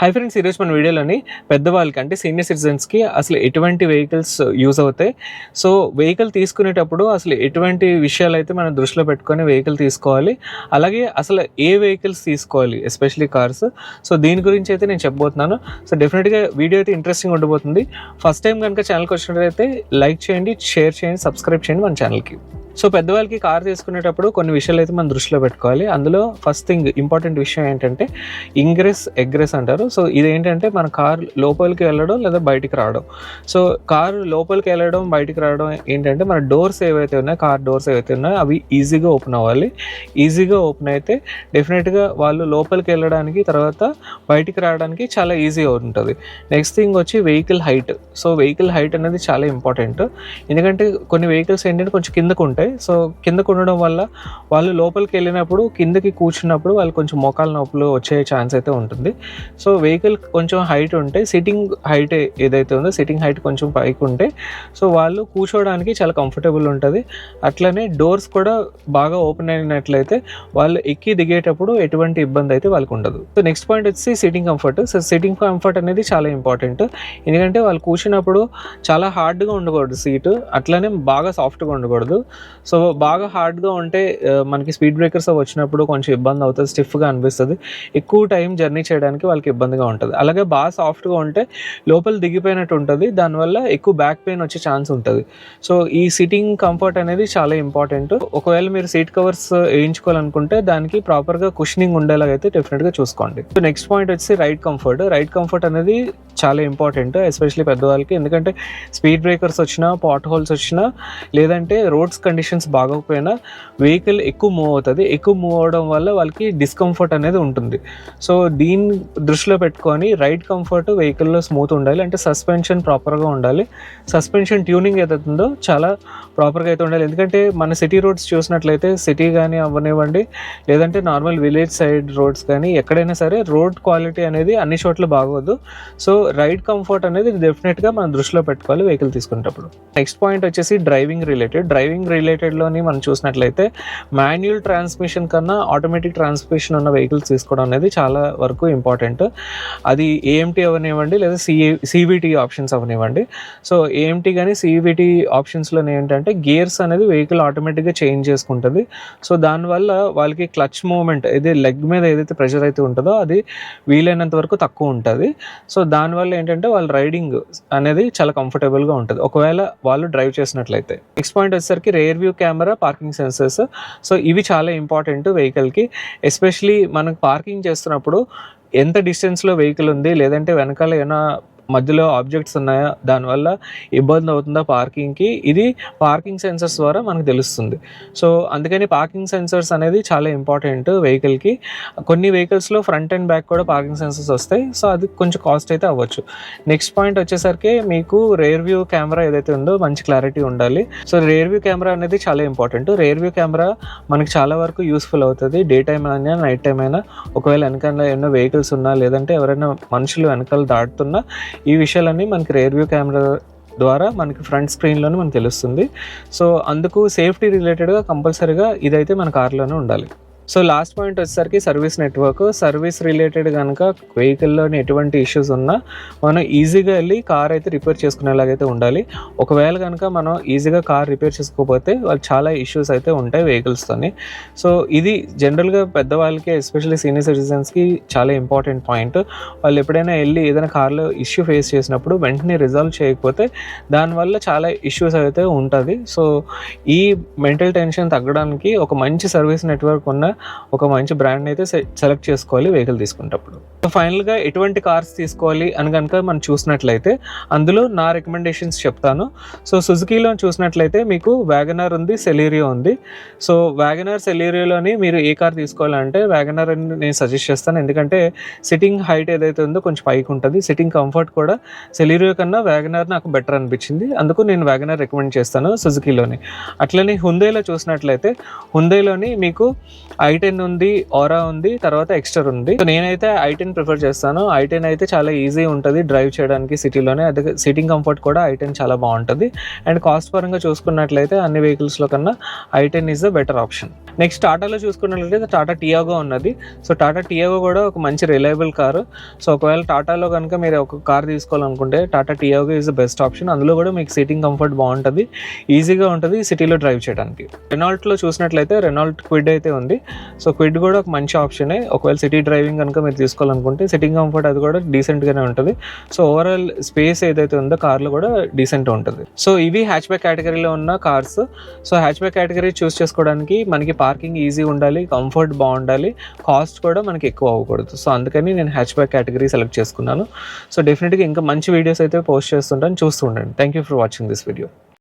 Hi friends ఈరోజు మన వీడియోలోని పెద్దవాళ్ళకి అంటే సీనియర్ సిటిజన్స్కి అసలు ఎటువంటి వెహికల్స్ యూజ్ అవుతాయి? సో వెహికల్ తీసుకునేటప్పుడు అసలు ఎటువంటి విషయాలు అయితే మనం దృష్టిలో పెట్టుకొని వెహికల్ తీసుకోవాలి? అలాగే అసలు ఏ వెహికల్స్ తీసుకోవాలి ఎస్పెషలీ కార్స్ సో దీని గురించి అయితే నేను చెప్పబోతున్నాను. సో డెఫినెట్గా వీడియో అయితే ఇంట్రెస్టింగ్ ఉండబోతుంది. ఫస్ట్ టైం కనుక ఛానల్కి వచ్చినట్లయితే లైక్ చేయండి షేర్ చేయండి సబ్స్క్రైబ్ చేయండి మన ఛానల్కి సో పెద్దవాళ్ళకి కార్ తీసుకునేటప్పుడు కొన్ని విషయాలు అయితే మనం దృష్టిలో పెట్టుకోవాలి. అందులో ఫస్ట్ థింగ్ ఇంపార్టెంట్ విషయం ఏంటంటే ఇంగ్రెస్ ఎగ్రెస్ అంటారు. సో ఇదేంటంటే మన కార్ లోపలికి వెళ్ళడం లేదా బయటికి రావడం. సో కార్ లోపలికి వెళ్ళడం బయటికి రావడం ఏంటంటే మన డోర్స్ ఏవైతే ఉన్నాయో కార్ డోర్స్ ఏవైతే ఉన్నాయో అవి ఈజీగా ఓపెన్ అవ్వాలి. ఈజీగా ఓపెన్ అయితే డెఫినెట్గా వాళ్ళు లోపలికి వెళ్ళడానికి తర్వాత బయటికి రావడానికి చాలా ఈజీగా ఉంటుంది. నెక్స్ట్ థింగ్ వచ్చి vehicle height so vehicle height అనేది చాలా ఇంపార్టెంట్ ఎందుకంటే కొన్ని వెహికల్స్ ఏంటంటే కొంచెం కిందకు ఉంటాయి సో కిందకు ఉండడం వల్ల వాళ్ళు లోపలికి వెళ్ళినప్పుడు కిందకి కూర్చున్నప్పుడు వాళ్ళు కొంచెం మోకాల నొప్పులు వచ్చే ఛాన్స్ అయితే ఉంటుంది. సో వెహికల్ కొంచెం హైట్ ఉంటే సిట్టింగ్ హైట్ ఏదైతే ఉందో సిట్టింగ్ హైట్ కొంచెం పైకి ఉంటే సో వాళ్ళు కూర్చోవడానికి చాలా కంఫర్టబుల్ ఉంటుంది. అట్లనే డోర్స్ కూడా బాగా ఓపెన్ అయినట్లయితే వాళ్ళు ఎక్కి దిగేటప్పుడు ఎటువంటి ఇబ్బంది అయితే వాళ్ళకి ఉండదు. సో నెక్స్ట్ పాయింట్ వచ్చి sitting comfort so sitting comfort అనేది చాలా ఇంపార్టెంట్ ఎందుకంటే వాళ్ళు కూర్చున్నప్పుడు చాలా హార్డ్గా ఉండకూడదు సీటు అట్లనే బాగా సాఫ్ట్గా ఉండకూడదు. సో బాగా హార్డ్గా ఉంటే మనకి స్పీడ్ బ్రేకర్స్ వచ్చినప్పుడు కొంచెం ఇబ్బంది అవుతుంది స్టిఫ్గా అనిపిస్తుంది. ఎక్కువ టైం జర్నీ చేయడానికి వాళ్ళకి ఇబ్బందిగా ఉంటుంది. అలాగే బాగా సాఫ్ట్గా ఉంటే లోపల దిగిపోయినట్టు ఉంటుంది దానివల్ల ఎక్కువ బ్యాక్ పెయిన్ వచ్చే ఛాన్స్ ఉంటుంది. సో ఈ సిట్టింగ్ కంఫర్ట్ అనేది చాలా ఇంపార్టెంట్. ఒకవేళ మీరు సీట్ కవర్స్ వేయించుకోవాలనుకుంటే దానికి ప్రాపర్గా కుషనింగ్ ఉండేలాగా అయితే డెఫినెట్గా చూసుకోండి. సో నెక్స్ట్ పాయింట్ వచ్చి రైట్ కంఫర్ట్ రైట్ కంఫర్ట్ అనేది చాలా ఇంపార్టెంట్ ఎస్పెషలీ పెద్దవాళ్ళకి. ఎందుకంటే స్పీడ్ బ్రేకర్స్ వచ్చినా పాట్ హోల్స్ వచ్చినా లేదంటే రోడ్స్ కండిషన్స్ బాగోకపోయినా వెహికల్ ఎక్కువ మూవ్ అవుతుంది. ఎక్కువ మూవ్ అవడం వల్ల వాళ్ళకి డిస్కంఫర్ట్ అనేది ఉంటుంది. సో దీన్ని దృష్టిలో పెట్టుకొని రైట్ కంఫర్ట్ వెహికల్లో స్మూత్ ఉండాలి. అంటే సస్పెన్షన్ ప్రాపర్గా ఉండాలి. సస్పెన్షన్ ట్యూనింగ్ ఏదైతుందో ఉందో చాలా ప్రాపర్గా అయితే ఉండాలి. ఎందుకంటే మన సిటీ రోడ్స్ చూసినట్లయితే సిటీ కానీ అవ్వనివ్వండి లేదంటే నార్మల్ విలేజ్ సైడ్ రోడ్స్ కానీ ఎక్కడైనా సరే రోడ్ క్వాలిటీ అనేది అన్ని చోట్ల బాగోదు. సో రైడ్ కంఫర్ట్ అనేది డెఫినెట్గా మనం దృష్టిలో పెట్టుకోవాలి వెహికల్ తీసుకునేటప్పుడు. నెక్స్ట్ పాయింట్ వచ్చేసి డ్రైవింగ్ రిలేటెడ్ డ్రైవింగ్ రిలేటెడ్లోని మనం చూసినట్లయితే మాన్యువల్ ట్రాన్స్మిషన్ కన్నా ఆటోమేటిక్ ట్రాన్స్మిషన్ ఉన్న వెహికల్స్ తీసుకోవడం అనేది చాలా వరకు ఇంపార్టెంట్ అది ఏఎంటీ అవనివ్వండి లేదా సిఏ సివిటీ ఆప్షన్స్ అవనివ్వండి. సో ఏఎంటీ కానీ సివిటీ ఆప్షన్స్లో ఏంటంటే గేర్స్ అనేది వెహికల్ ఆటోమేటిక్గా చేంజ్ చేసుకుంటుంది. సో దానివల్ల వాళ్ళకి క్లచ్ మూమెంట్ ఇది లెగ్ మీద ఏదైతే ప్రెషర్ అయితే ఉంటుందో అది వీలైనంత వరకు తక్కువ ఉంటుంది. సో దానివల్ల ఏంటంటే వాళ్ళ రైడింగ్ అనేది చాలా కంఫర్టబుల్గా ఉంటుంది. ఒకవేళ వాళ్ళు డ్రైవ్ చేసినట్లయితే. నెక్స్ట్ పాయింట్ వచ్చేసరికి rear view camera parking sensors so ఇవి చాలా ఇంపార్టెంట్ వెహికల్కి ఎస్పెషలీ మనం పార్కింగ్ చేస్తున్నప్పుడు ఎంత డిస్టెన్స్లో వెహికల్ ఉంది లేదంటే వెనకాల ఏమైనా మధ్యలో ఆబ్జెక్ట్స్ ఉన్నాయా? దానివల్ల ఇబ్బంది అవుతుందా పార్కింగ్కి? ఇది పార్కింగ్ సెన్సర్స్ ద్వారా మనకు తెలుస్తుంది. సో అందుకని పార్కింగ్ సెన్సర్స్ అనేది చాలా ఇంపార్టెంట్ వెహికల్కి. కొన్ని వెహికల్స్లో ఫ్రంట్ అండ్ బ్యాక్ కూడా పార్కింగ్ సెన్సర్స్ వస్తాయి. సో అది కొంచెం కాస్ట్ అయితే అవ్వచ్చు. నెక్స్ట్ పాయింట్ వచ్చేసరికి మీకు రేర్ వ్యూ కెమెరా ఏదైతే ఉందో మంచి క్లారిటీ ఉండాలి. సో రేర్ వ్యూ కెమెరా అనేది చాలా ఇంపార్టెంట్. రేర్ వ్యూ కెమెరా మనకి చాలా వరకు యూస్ఫుల్ అవుతుంది. డే టైం అయినా నైట్ టైం అయినా. ఒకవేళ వెనకాల ఏమైనా వెహికల్స్ ఉన్నా లేదంటే ఎవరైనా మనుషులు వెనకాల దాటుతున్నా ఈ విషయాలన్నీ మనకి రేర్ వ్యూ కెమెరా ద్వారా మనకి ఫ్రంట్ స్క్రీన్లోనే మనకు తెలుస్తుంది. సో అందుకు సేఫ్టీ రిలేటెడ్గా కంపల్సరీగా ఇదైతే మన కార్లోనే ఉండాలి. సో లాస్ట్ పాయింట్ వచ్చేసరికి సర్వీస్ నెట్వర్క్ సర్వీస్ రిలేటెడ్ కనుక వెహికల్లోని ఎటువంటి ఇష్యూస్ ఉన్నా మనం ఈజీగా వెళ్ళి కార్ అయితే రిపేర్ చేసుకునేలాగైతే ఉండాలి. ఒకవేళ కనుక మనం ఈజీగా కార్ రిపేర్ చేసుకోకపోతే వాళ్ళు చాలా ఇష్యూస్ అయితే ఉంటాయి వెహికల్స్తోని సో ఇది జనరల్గా పెద్దవాళ్ళకి ఎస్పెషల్లీ సీనియర్ సిటిజన్స్కి చాలా ఇంపార్టెంట్ పాయింట్ వాళ్ళు ఎప్పుడైనా వెళ్ళి ఏదైనా కార్లో ఇష్యూ ఫేస్ చేసినప్పుడు వెంటనే రిజాల్వ్ చేయకపోతే దానివల్ల చాలా ఇష్యూస్ అయితే ఉంటుంది. సో ఈ మెంటల్ టెన్షన్ తగ్గడానికి ఒక మంచి సర్వీస్ నెట్వర్క్ ఉన్న ఒక మంచి బ్రాండ్ అయితే సెలెక్ట్ చేసుకోవాలి వెహికల్ తీసుకునేటప్పుడు. సో ఫైనల్గా ఎటువంటి కార్స్ తీసుకోవాలి అని కనుక మనం చూసినట్లయితే అందులో నా రికమెండేషన్స్ చెప్తాను. సో సుజుకీలో చూసినట్లయితే మీకు వ్యాగనర్ ఉంది సెలీరియో ఉంది. సో వ్యాగనర్ సెలీరియోలోని మీరు ఏ కార్ తీసుకోవాలంటే వ్యాగనర్ అని నేను సజెస్ట్ చేస్తాను. ఎందుకంటే సిట్టింగ్ హైట్ ఏదైతే ఉందో కొంచెం పైకి ఉంటుంది. సిట్టింగ్ కంఫర్ట్ కూడా సెలీరియో కన్నా వ్యాగనర్ నాకు బెటర్ అనిపించింది. అందుకు నేను వ్యాగనర్ రికమెండ్ చేస్తాను సుజుకీలోని అట్లనే హుందేలో చూసినట్లయితే హుందేలోని మీకు ఐ టెన్ ఉంది ఆరా ఉంది తర్వాత ఎక్స్టర్ ఉంది. సో నేనైతే ఐ టెన్ ప్రిఫర్ చేస్తాను. ఐ టెన్ అయితే చాలా ఈజీ ఉంటుంది డ్రైవ్ చేయడానికి సిటీలోనే అదే సిట్టింగ్ కంఫర్ట్ కూడా ఐ టెన్ చాలా బాగుంటుంది. అండ్ కాస్ట్ పరంగా చూసుకున్నట్లయితే అన్ని వెహికల్స్లో కన్నా I ten is the better option next టాటాలో చూసుకున్నట్లయితే టాటా టియాగో ఉన్నది. సో టాటా టియాగో కూడా ఒక మంచి రిలయబుల్ కారు సో ఒకవేళ టాటాలో కనుక మీరు ఒక కార్ తీసుకోవాలనుకుంటే Tata Tiago is the best option అందులో కూడా మీకు సీటింగ్ కంఫర్ట్ బాగుంటుంది. ఈజీగా ఉంటుంది సిటీలో డ్రైవ్ చేయడానికి. రెనాల్ట్లో చూసినట్లయితే రెనాల్ట్ క్విడ్ అయితే ఉంది. సో క్విడ్ కూడా ఒక మంచి ఆప్షనే ఒకవేళ సిటీ డ్రైవింగ్ కనుక మీరు తీసుకోవాలనుకుంటే సిట్టింగ్ కంఫర్ట్ అది కూడా డీసెంట్గానే ఉంటుంది. సో ఓవరాల్ స్పేస్ ఏదైతే ఉందో కార్లో కూడా డీసెంట్ ఉంటుంది. సో ఇవి హ్యాచ్ బ్యాక్ కేటగిరీలో ఉన్న cars so hatchback category choose చేసుకోవడానికి మనకి పార్కింగ్ ఈజీ ఉండాలి కంఫర్ట్ బాగుండాలి కాస్ట్ కూడా మనకి ఎక్కువ అవ్వకూడదు. సో అందుకని నేను హ్యాచ్ బ్యాక్ కేటగిరీ సెలెక్ట్ చేసుకున్నాను. సో డెఫినెట్గా ఇంకా మంచి వీడియోస్ అయితే పోస్ట్ చేస్తుంటాను. చూస్తూ ఉండండి. Thank you for watching this video